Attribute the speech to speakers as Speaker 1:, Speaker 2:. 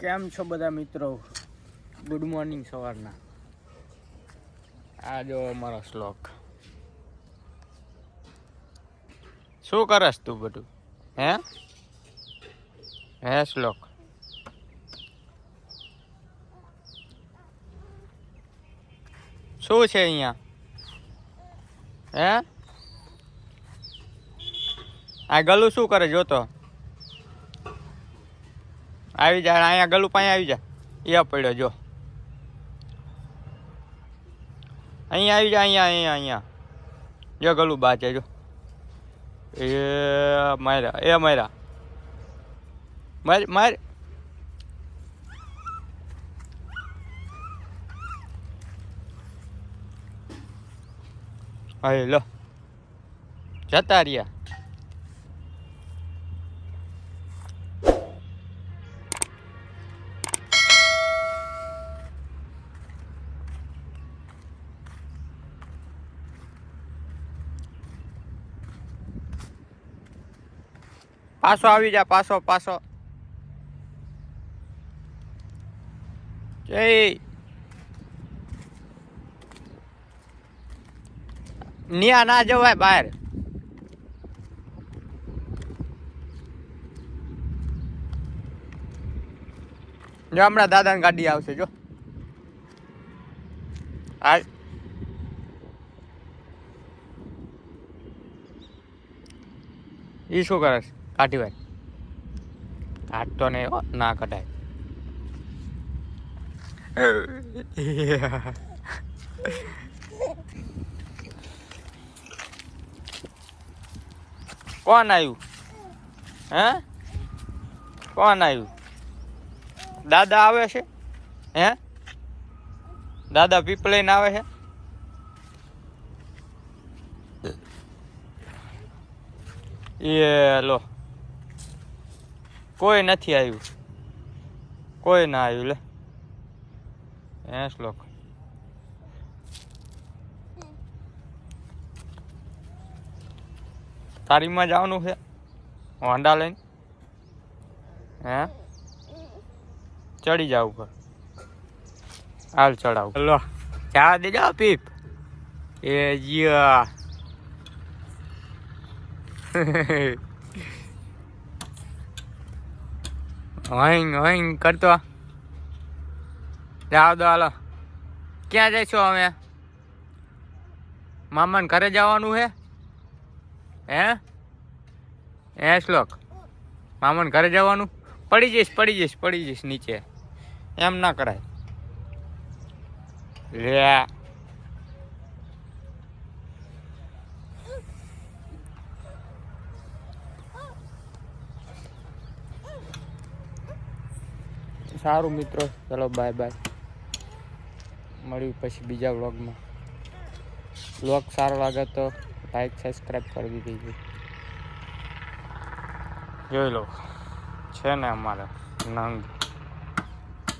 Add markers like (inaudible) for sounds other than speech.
Speaker 1: કેમ છો બધા મિત્રો? ગુડ મોર્નિંગ સવારના. આ જો અમારો શ્લોક. શું કરસ તું બધું? હે? હે શ્લોક? શું છે અહીંયા? હે? આ ગલું શું કરે જોતો? આવી જા, અહીંયા ગલું પાસે આવી જા. એ પડ્યો, જો. અહીંયા આવી જા, અહીંયા અહીંયા અહીંયા. જો ગલું બાચે જો. એ માર્યા એ માર્યા માર માર. હા લો જતા રહ્યા. પાછો આવી જા, પાછો પાછો. જય. નિયા ના જવાય બહાર. જો, હમણાં દાદાની ગાડી આવશે, જો. આ ઈ શું કરે છે? કાઢી ભાઈ. કાઢતો ને ના કઢાય. કોણ આવ્યું હે? કોણ આવ્યું દાદા આવે છે? હે? દાદા પીપળીને આવે છે? એ લો. કોઈ નથી આવ્યું. કોઈ ના આવ્યું લે. હે શ્લોક તારીમાં જવાનું છે? હોન્ડા લઈને? હે? ચડી જાવ ઉપર. હાલ ચડાવ. લો ચા દે જાવ પીપ. એ યા (laughs) હોઈંગ હોઈંગ કરતો. જાવ દો હાલો. ક્યાં જઈશું અમે મામાને ઘરે જવાનું હે? હે? હે, શ્લોક? મામાને ઘરે જવાનું? પડી જઈશ પડી જઈશ પડી જઈશ નીચે. એમ ના કરાય. લે. સારું મિત્રો. ચલો બાય બાય મળ્યું પછી બીજા વ્લોગમાં. વ્લોગ સારો લાગે તો લાઈક સબસ્ક્રાઈબ કરી દીધી જોઈ લો. છે ને અમારે નંગ.